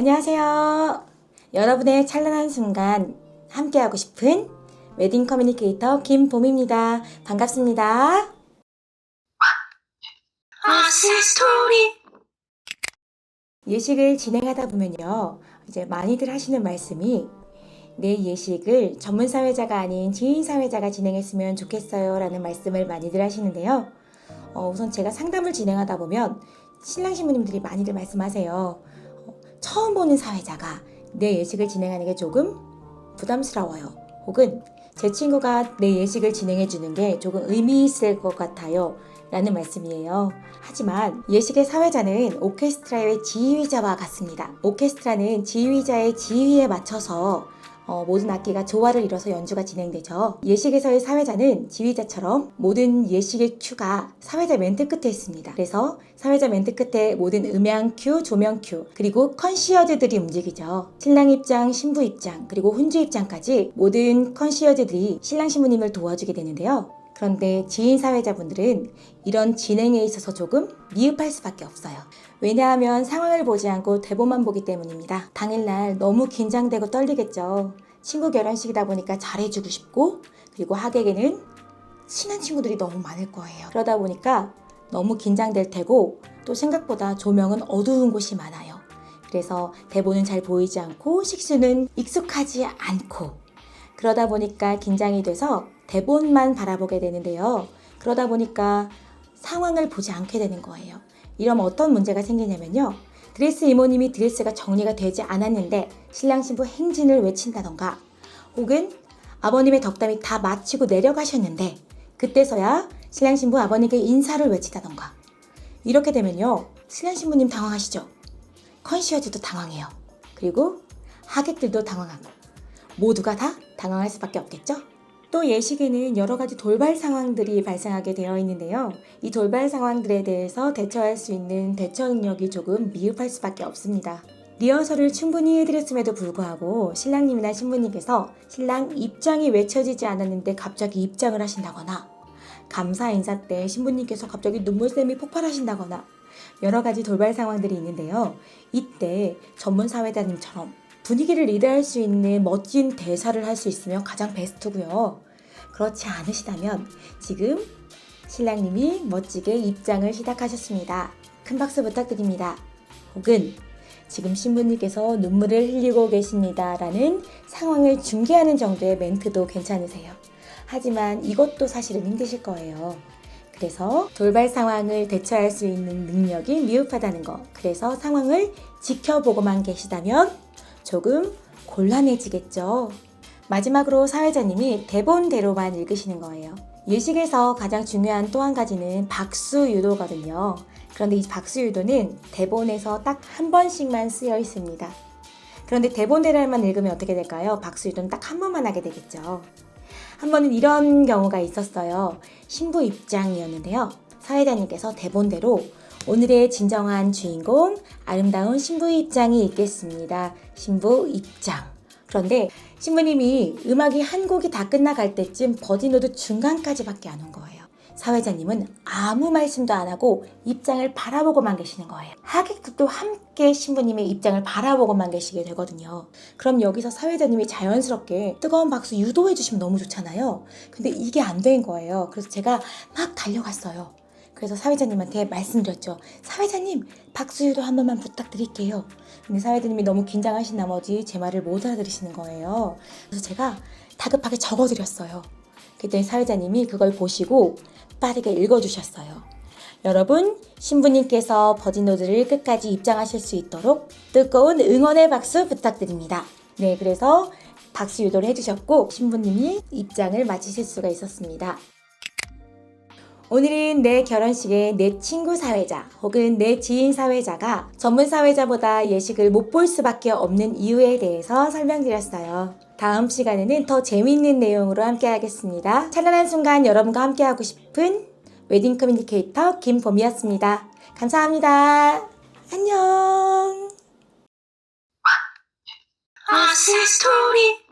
안녕하세요. 여러분의 찬란한 순간 함께하고 싶은 웨딩 커뮤니케이터 김봄입니다. 반갑습니다. 아시 스토리 예식을 진행하다 보면요. 이제 많이들 하시는 말씀이 내 예식을 전문 사회자가 아닌 지인 사회자가 진행했으면 좋겠어요. 라는 말씀을 많이들 하시는데요. 어, 우선 제가 상담을 진행하다 보면 신랑 신부님들이 많이들 말씀하세요. 어, 처음 보는 사회자가 내 예식을 진행하는 게 조금 부담스러워요. 혹은 제 친구가 내 예식을 진행해 주는 게 조금 의미 있을 것 같아요. 라는 말씀이에요. 하지만 예식의 사회자는 오케스트라의 지휘자와 같습니다. 오케스트라는 지휘자의 지휘에 맞춰서 어, 모든 악기가 조화를 이뤄서 연주가 진행되죠. 예식에서의 사회자는 지휘자처럼 모든 예식의 큐가 사회자 멘트 끝에 있습니다. 그래서 사회자 멘트 끝에 모든 음향 큐, 조명 큐, 그리고 컨시어드들이 움직이죠. 신랑 입장, 신부 입장, 그리고 훈주 입장까지 모든 컨시어드들이 신랑 신부님을 도와주게 되는데요. 그런데 지인 사회자분들은 이런 진행에 있어서 조금 미흡할 수밖에 없어요. 왜냐하면 상황을 보지 않고 대본만 보기 때문입니다. 당일날 너무 긴장되고 떨리겠죠. 친구 결혼식이다 보니까 잘해주고 싶고, 그리고 하객에는 친한 친구들이 너무 많을 거예요. 그러다 보니까 너무 긴장될 테고, 또 생각보다 조명은 어두운 곳이 많아요. 그래서 대본은 잘 보이지 않고, 식수는 익숙하지 않고, 그러다 보니까 긴장이 돼서 대본만 바라보게 되는데요. 그러다 보니까 상황을 보지 않게 되는 거예요. 이러면 어떤 문제가 생기냐면요. 드레스 이모님이 드레스가 정리가 되지 않았는데 신랑 신부 행진을 외친다던가 혹은 아버님의 덕담이 다 마치고 내려가셨는데 그때서야 신랑 신부 아버님께 인사를 외치다던가 이렇게 되면요. 신랑 신부님 당황하시죠? 컨시어즈도 당황해요. 그리고 하객들도 당황하고 모두가 다 당황할 수밖에 없겠죠? 또 예식에는 여러 가지 돌발 상황들이 발생하게 되어 있는데요. 이 돌발 상황들에 대해서 대처할 수 있는 대처 능력이 조금 미흡할 수밖에 없습니다. 리허설을 충분히 해드렸음에도 불구하고 신랑님이나 신부님께서 신랑 입장이 외쳐지지 않았는데 갑자기 입장을 하신다거나 감사 인사 때 신부님께서 갑자기 눈물샘이 폭발하신다거나 여러 가지 돌발 상황들이 있는데요. 이때 전문 사회자님처럼 분위기를 리드할 수 있는 멋진 대사를 할 수 있으면 가장 베스트고요. 그렇지 않으시다면 지금 신랑님이 멋지게 입장을 시작하셨습니다. 큰 박수 부탁드립니다. 혹은 지금 신부님께서 눈물을 흘리고 계십니다. 라는 상황을 중계하는 정도의 멘트도 괜찮으세요. 하지만 이것도 사실은 힘드실 거예요. 그래서 돌발 상황을 대처할 수 있는 능력이 미흡하다는 거. 그래서 상황을 지켜보고만 계시다면 조금 곤란해지겠죠. 마지막으로 사회자님이 대본대로만 읽으시는 거예요. 예식에서 가장 중요한 또 한 가지는 박수 유도거든요. 그런데 이 박수 유도는 대본에서 딱 한 번씩만 쓰여 있습니다. 그런데 대본대로만 읽으면 어떻게 될까요? 박수 유도는 딱 한 번만 하게 되겠죠. 한 번은 이런 경우가 있었어요. 신부 입장이었는데요. 사회자님께서 대본대로 오늘의 진정한 주인공 아름다운 신부 입장이 있겠습니다. 신부 입장. 그런데 신부님이 음악이 한 곡이 다 끝나갈 때쯤 버디노드 중간까지밖에 안 온 거예요. 사회자님은 아무 말씀도 안 하고 입장을 바라보고만 계시는 거예요. 하객들도 함께 신부님의 입장을 바라보고만 계시게 되거든요. 그럼 여기서 사회자님이 자연스럽게 뜨거운 박수 유도해 주시면 너무 좋잖아요. 근데 이게 안 된 거예요. 그래서 제가 막 달려갔어요. 그래서 사회자님한테 말씀드렸죠. 사회자님, 박수 유도 한 번만 부탁드릴게요. 근데 사회자님이 너무 긴장하신 나머지 제 말을 못 알아들으시는 거예요. 그래서 제가 다급하게 적어드렸어요. 그랬더니 사회자님이 그걸 보시고 빠르게 읽어주셨어요. 여러분, 신부님께서 버진노드를 끝까지 입장하실 수 있도록 뜨거운 응원의 박수 부탁드립니다. 네, 그래서 박수 유도를 해주셨고, 신부님이 입장을 마치실 수가 있었습니다. 오늘은 내 결혼식에 내 친구 사회자 혹은 내 지인 사회자가 전문 사회자보다 예식을 못 볼 수밖에 없는 이유에 대해서 설명드렸어요. 다음 시간에는 더 재미있는 내용으로 함께 하겠습니다. 찬란한 순간 여러분과 함께 하고 싶은 웨딩 커뮤니케이터 김봄이었습니다. 감사합니다. 안녕. 스토리